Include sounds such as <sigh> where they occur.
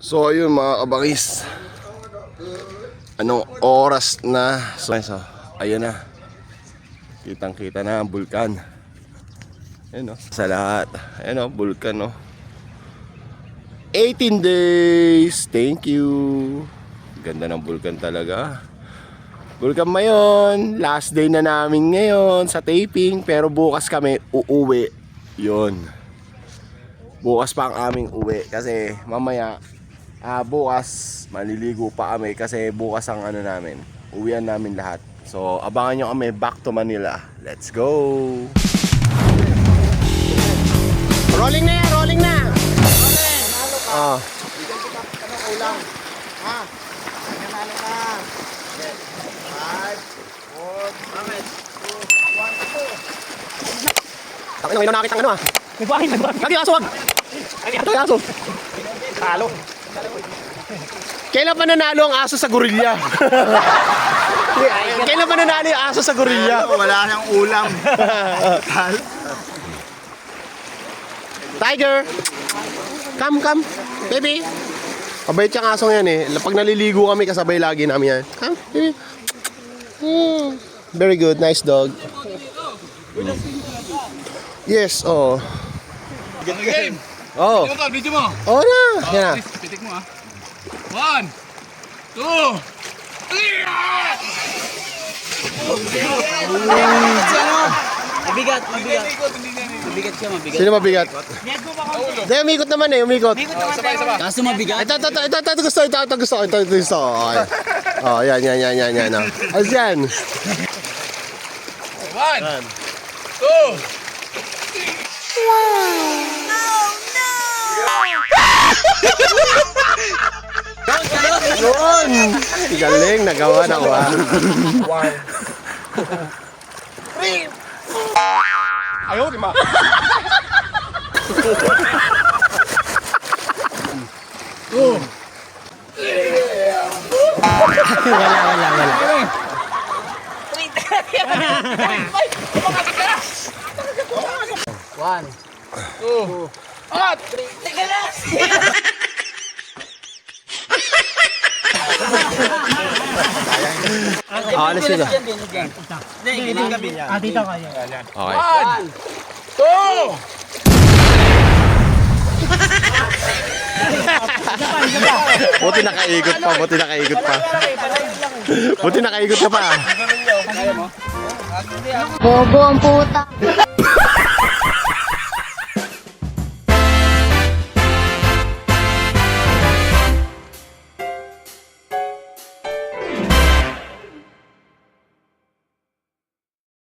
So ayun mga kabakis Anong oras na? So, so ayun na. Kitang kita na ang bulkan. Ayun o Sa lahat. Ayun o bulkan o 18 days. Thank you. Ganda ng bulkan talaga. Bulkan mayon Last day na namin ngayon Sa taping Pero bukas kami uuwi. Yun. Bukas pa ang aming uwi Kasi mamaya Ah, bukas maliligo pa kami kasi bukas ang ano namin. Uwian namin lahat. So, abangan nyo kami back to Manila. Let's go! Rolling na yan! Rolling na! Rolling! Ah. Takin na, ngayon nakakita ng ano ah. Nagbuhayin, nagbuhayin. Lagi aso wag! Ito yung aso. Talo. Kailan pa nanalo ang aso sa gorilla? <laughs> Kailan pa nanalo yung aso sa gorilla? Wala nang ulam. Tiger! Come, come. Baby. Kabait yung asong yan eh. Pag naliligo kami, kasabay lagi namin yan. Come, baby. Hmm. Very good. Nice dog. Yes, oo. Game. Oh. Ito, video mo. Oo na. Yan na. Pitik mo ah. One. Two. Three. ah! Mabigat, mabigat. Mabigat siya, mabigat. Sino mabigat? Hindi, umikot naman eh. Umikot. Sabay, sabay. Kaso mabigat? Ito, ito, ito, ito, ito, gusto, ito, ito, gusto, ito, ito, gusto. Okay. Oh, yan, yan, yan, yan, yan. Oh. Ayos yan. One. Two. Yun! Galing, nagawa na ko ah. Ayaw, di ma. wala, wala, wala. One. Two. At. Ah, alis sila. Hindi, hindi gabi. Ah, dito kayo. Okay. One. Two. Buti nakaikot pa, buti nakaikot pa. Buti nakaikot ka pa. Bobo ang puta. <laughs>